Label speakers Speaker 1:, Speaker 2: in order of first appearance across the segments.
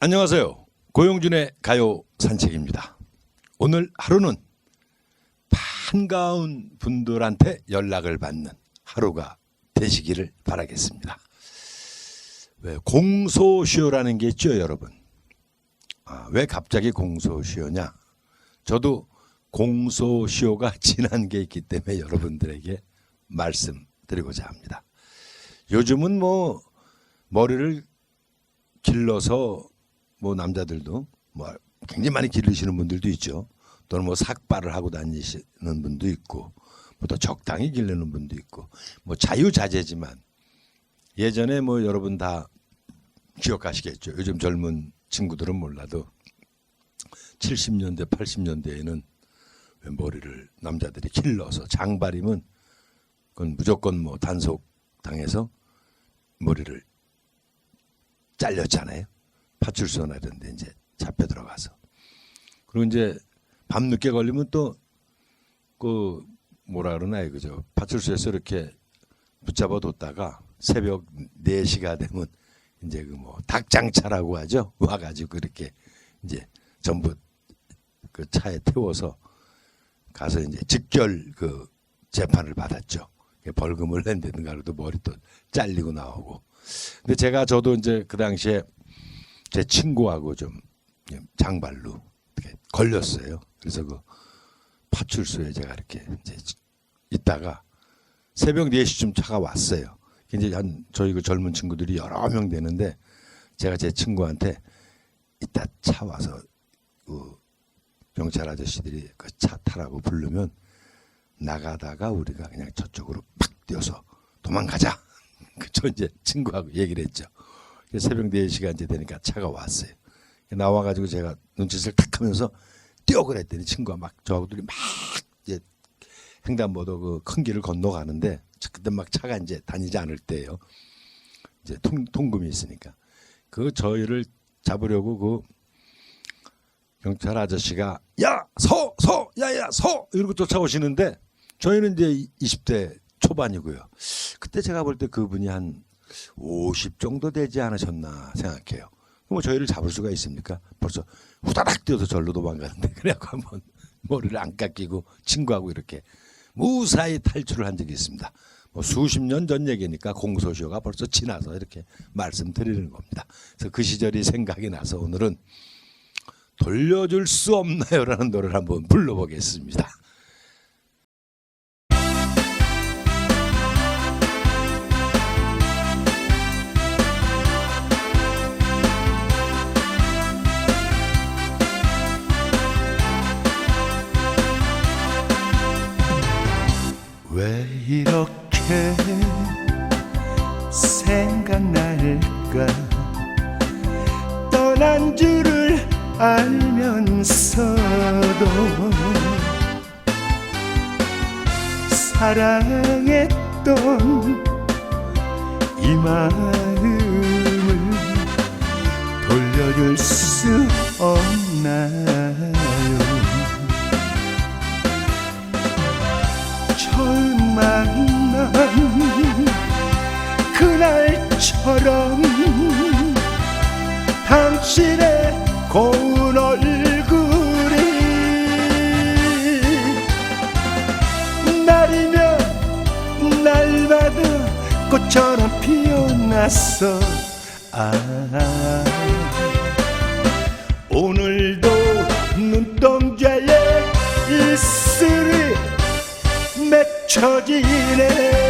Speaker 1: 안녕하세요. 고용준의 가요 산책입니다. 오늘 하루는 반가운 분들한테 연락을 받는 하루가 되시기를 바라겠습니다. 왜 공소시효라는 게 있죠, 여러분? 아, 왜 갑자기 공소시효냐? 저도 공소시효가 지난 게 있기 때문에 여러분들에게 말씀드리고자 합니다. 요즘은 뭐 머리를 길러서 뭐 남자들도 뭐 굉장히 많이 기르시는 분들도 있죠. 또는 뭐 삭발을 하고 다니시는 분도 있고 뭐또 적당히 기르는 분도 있고 뭐 자유자재지만 예전에 뭐 여러분 다 기억하시겠죠. 요즘 젊은 친구들은 몰라도 70년대 80년대에는 머리를 남자들이 길러서 장발이면 그건 무조건 뭐 단속 당해서 머리를 잘렸잖아요. 파출소나 이런 데 이제 잡혀 들어가서. 그리고 이제 밤늦게 걸리면 또 그 뭐라 그러나요. 그죠. 파출소에서 이렇게 붙잡아 뒀다가 새벽 4시가 되면 이제 그 뭐 닭장차라고 하죠. 와 가지고 이렇게 이제 전부 그 차에 태워서 가서 이제 직결 그 재판을 받았죠. 벌금을 낸다든가 그래도 머리도 잘리고 나오고. 근데 제가 저도 이제 그 당시에 제 친구하고 좀 장발로 이렇게 걸렸어요. 그래서 그 파출소에 제가 이렇게 이제 있다가 새벽 4시쯤 차가 왔어요. 이제 한 저희 그 젊은 친구들이 여러 명 되는데 제가 제 친구한테 이따 차 와서 그 경찰 아저씨들이 그 차 타라고 부르면 나가다가 우리가 그냥 저쪽으로 팍 뛰어서 도망가자. 그저 이제 친구하고 얘기를 했죠. 새벽 4시가 이제 되니까 차가 왔어요. 나와가지고 제가 눈짓을 탁 하면서 뛰어 그랬더니 친구가 막 저하고 둘이 막 이제 횡단보도 그 큰 길을 건너가는데 그때 막 차가 이제 다니지 않을 때예요. 이제 통, 통금이 있으니까 그 저희를 잡으려고 그 경찰 아저씨가 야 서 서 야야 서 이러고 쫓아오시는데 저희는 이제 20대 초반이고요. 그때 제가 볼 때 그분이 한 50 정도 되지 않으셨나 생각해요. 뭐 저희를 잡을 수가 있습니까? 벌써 후다닥 뛰어서 절로 도망가는데 그래갖고 한번 머리를 안 깎이고 친구하고 이렇게 무사히 탈출을 한 적이 있습니다. 뭐 수십 년 전 얘기니까 공소시효가 벌써 지나서 이렇게 말씀드리는 겁니다. 그래서 그 시절이 생각이 나서 오늘은 돌려줄 수 없나요라는 노래를 한번 불러보겠습니다.
Speaker 2: 왜 이렇게 생각날까? 떠난 줄을 알면서도 사랑했던 이마 피어났어 아. 오늘도 눈동자에 이슬이 맺혀지네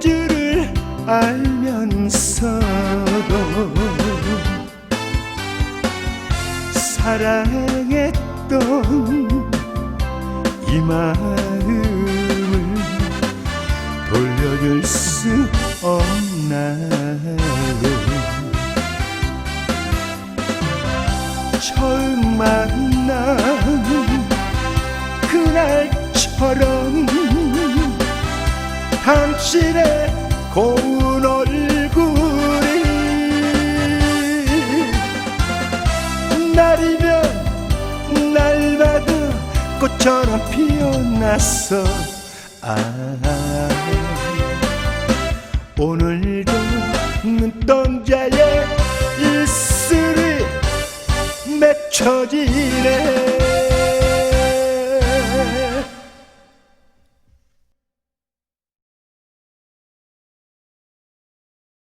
Speaker 2: 줄을 알면서도 사랑했던 이 마음을 돌려줄 수 없나요? 처음 만난 그날처럼 당신의 고운 얼굴이 날이면 날마다 꽃처럼 피어났어 아 오늘도 눈동자에 입술이 맺혀지네